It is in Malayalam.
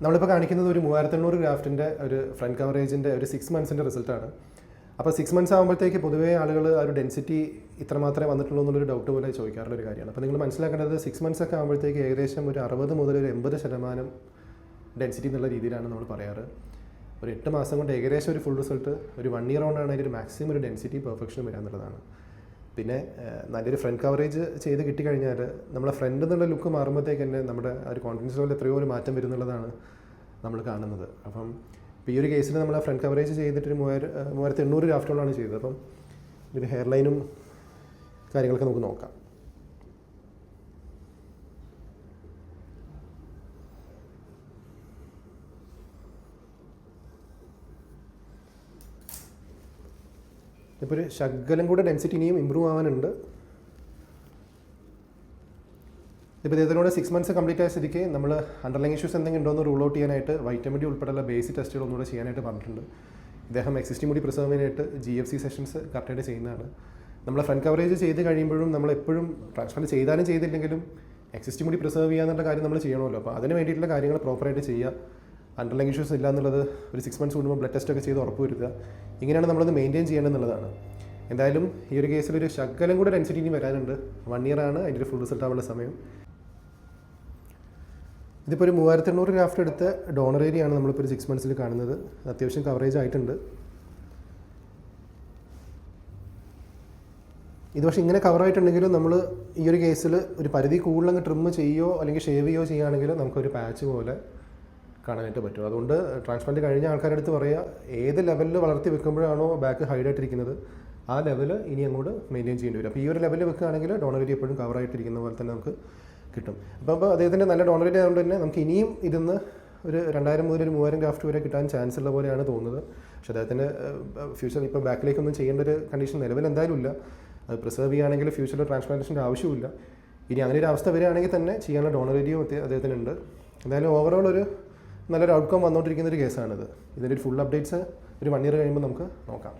നമ്മളിപ്പോൾ കാണിക്കുന്നത് ഒരു മൂവായിരത്തെണ്ണൂറ് ഗ്രാഫ്റ്റിന്റെ ഒരു ഫ്രണ്ട് കവറേജിന്റെ ഒരു സിക്സ് മന്ത്സിന്റെ റിസൾട്ടാണ് അപ്പോൾ സിക്സ് മന്ത്സ് ആകുമ്പോഴത്തേക്ക് പൊതുവേ ആളുകൾ ആ ഒരു ഡെൻസിറ്റി ഇത്ര മാത്രമേ വന്നിട്ടുള്ളൂ എന്നുള്ളൊരു ഡൗട്ട് പോലെ ചോദിക്കാറുള്ള ഒരു കാര്യമാണ്. അപ്പോൾ നിങ്ങൾ മനസ്സിലാക്കേണ്ടത് സിക്സ് മന്ത്സ് ഒക്കെ ആകുമ്പോഴത്തേക്ക് ഏകദേശം ഒരു അറുപത് മുതൽ ഒരു എൺപത് ശതമാനം ഡെൻസിറ്റി എന്നുള്ള രീതിയിലാണ് നമ്മൾ പറയാറ്. ഒരു എട്ട് മാസം കൊണ്ട് ഏകദേശം ഒരു ഫുൾ റിസൾട്ട് ഒരു വൺ ഇയർ കൊണ്ടാണ് അതിന്റെ ഒരു മാക്സിമം ഒരു ഡെൻസിറ്റി പെർഫെക്ഷൻ വരിക എന്നുള്ളതാണ് പിന്നെ നല്ലൊരു ഫ്രണ്ട് കവറേജ് ചെയ്ത് കിട്ടിക്കഴിഞ്ഞാൽ നമ്മളെ ഫ്രണ്ട് എന്നുള്ള ലുക്ക് മാറുമ്പോഴത്തേക്ക് തന്നെ നമ്മുടെ ആ ഒരു കോൺഫിഡൻസ് ലെവലിൽ എത്രയോ ഒരു മാറ്റം വരുന്നുള്ളതാണ് നമ്മൾ കാണുന്നത്. അപ്പം ഇപ്പോൾ ഈ ഒരു കേസിൽ നമ്മൾ ഫ്രണ്ട് കവറേജ് ചെയ്തിട്ട് ഒരു മൂവായിരം മൂവായിരത്തി എണ്ണൂറ് ഗ്രാഫ്റ്റോളാണ് ചെയ്തത്. അപ്പം ഇതിന് ഹെയർ ലൈനും കാര്യങ്ങളൊക്കെ നമുക്ക് നോക്കാം. ഇപ്പോൾ ഒരു ശകലം കൂടെ ഡെൻസിറ്റി ഇനിയും ഇമ്പ്രൂവ് ആവാനുണ്ട്. ഇപ്പോൾ ഇതിനോട് സിക്സ് മന്ത്സ് കംപ്ലീറ്റ് ആയ സ്ഥിതിക്ക് നമ്മൾ അണ്ടർലൈൻ ഇഷ്യൂസ് എന്തെങ്കിലും ഉണ്ടോ എന്ന് റൂൾ ഔട്ട് ചെയ്യാനായിട്ട് വൈറ്റമിൻ ഡി ഉൾപ്പെടെയുള്ള ബേസിക് ടെസ്റ്റുകൾ ഒന്നുകൂടെ ചെയ്യാനായിട്ട് പറഞ്ഞിട്ടുണ്ട്. ഇദ്ദേഹം എക്സിസ്റ്റിംഗ് മുടി പ്രിസർവിനായിട്ട് ജി എഫ് സി സെഷൻസ് കറക്റ്റായിട്ട് ചെയ്യുന്നതാണ്. നമ്മൾ ഫ്രണ്ട് കവറേജ് ചെയ്ത് കഴിയുമ്പോഴും നമ്മൾ എപ്പോഴും ട്രാൻസ്പ്ലാന്റ് ചെയ്താലും ചെയ്തില്ലെങ്കിലും എക്സിസ്റ്റിംഗ് മുടി പ്രിസർവ് ചെയ്യുക എന്നുള്ള കാര്യം നമ്മൾ ചെയ്യണമല്ലോ. അപ്പോൾ അതിന് വേണ്ടിയിട്ടുള്ള കാര്യങ്ങൾ പ്രോപ്പറായിട്ട് ചെയ്യുക. അണ്ടർലൈൻ ഇഷ്യൂസ് ഇല്ല എന്നുള്ളത് ഒരു സിക്സ് മന്ത്സ് കൂടുമ്പോൾ ബ്ലഡ് ടെസ്റ്റ് ഒക്കെ ചെയ്ത് ഉറപ്പ് വരുത്തുക. ഇങ്ങനെയാണ് നമ്മളത് മെയിന്റെയിൻ ചെയ്യേണ്ടതെന്നുള്ളതാണ്. എന്തായാലും ഈ ഒരു കേസിൽ ഒരു ശകലം കൂടെ ഡെൻസിറ്റി ഇനി വരാനുണ്ട്. വൺ ഇയർ ആണ് അതിന്റെ ഫുൾ റിസൾട്ട് ആവുള്ള സമയം. ഇതിപ്പോൾ ഒരു മൂവായിരത്തി എണ്ണൂറ് ഗ്രാഫ്റ്റ് എടുത്ത ഡോണർ ഏരിയയാണ് നമ്മളിപ്പോൾ ഒരു സിക്സ് മന്ത്സിൽ കാണുന്നത്. അത്യാവശ്യം കവറേജ് ആയിട്ടുണ്ട്. ഇത് പക്ഷേ ഇങ്ങനെ കവറായിട്ടുണ്ടെങ്കിലും നമ്മൾ ഈ ഒരു കേസിൽ ഒരു പരിധി കൂടുതലങ്ങ് ട്രിം ചെയ്യുകയോ അല്ലെങ്കിൽ ഷേവ് ചെയ്യുകയോ ചെയ്യുകയാണെങ്കിൽ നമുക്കൊരു പാച്ച് പോലെ കാണാനായിട്ട് പറ്റും അതുകൊണ്ട് ട്രാൻസ്പ്ലാന്റ് കഴിഞ്ഞ ആൾക്കാരുടെ അടുത്ത് പറയുക ഏത് ലെവലിൽ വളർത്തി വെക്കുമ്പോഴാണോ ബാക്ക് ഹൈഡായിട്ടിരിക്കുന്നത് ആ ലെവൽ ഇനി അങ്ങോട്ട് മെയിന്റെയിൻ ചെയ്യേണ്ടി വരും. അപ്പോൾ ഈ ഒരു ലെവലിൽ വെക്കുകയാണെങ്കിൽ ഡോണറി എപ്പോഴും കവറായിട്ടിരിക്കുന്ന പോലെ തന്നെ നമുക്ക് കിട്ടും. അപ്പോൾ അപ്പോൾ അദ്ദേഹത്തിന്റെ നല്ല ഡോണറി ആയതുകൊണ്ട് തന്നെ നമുക്ക് ഇനിയും ഇതിന്ന് ഒരു രണ്ടായിരം മുതൽ ഒരു മൂവായിരം ഗ്രാഫ്റ്റ് വരെ കിട്ടാൻ ചാൻസ് ഉള്ള പോലെയാണ് തോന്നുന്നത്. പക്ഷേ അദ്ദേഹത്തിന്റെ ഫ്യൂച്ചർ ഇപ്പോൾ ബാക്കിലേക്കൊന്നും ചെയ്യേണ്ട ഒരു കണ്ടീഷൻ നിലവിൽ എന്തായാലും ഇല്ല. അത് പ്രിസർവ് ചെയ്യുകയാണെങ്കിൽ ഫ്യൂച്ചറിൽ ട്രാൻസ്പ്ലാന്റേഷന്റെ ആവശ്യമില്ല ഇനി അങ്ങനെ ഒരു അവസ്ഥ വരികയാണെങ്കിൽ തന്നെ ചെയ്യാനുള്ള ഡോണറേറ്റിയും അദ്ദേഹത്തിനുണ്ട്. എന്തായാലും ഓവറോൾ ഒരു നല്ലൊരു ഔട്ട്കം വന്നുകൊണ്ടിരിക്കുന്ന ഒരു കേസാണിത് ഇതിന്റെ ഒരു ഫുൾ അപ്ഡേറ്റ്സ് ഒരു വൺ ഇയർ കഴിയുമ്പോൾ നമുക്ക് നോക്കാം.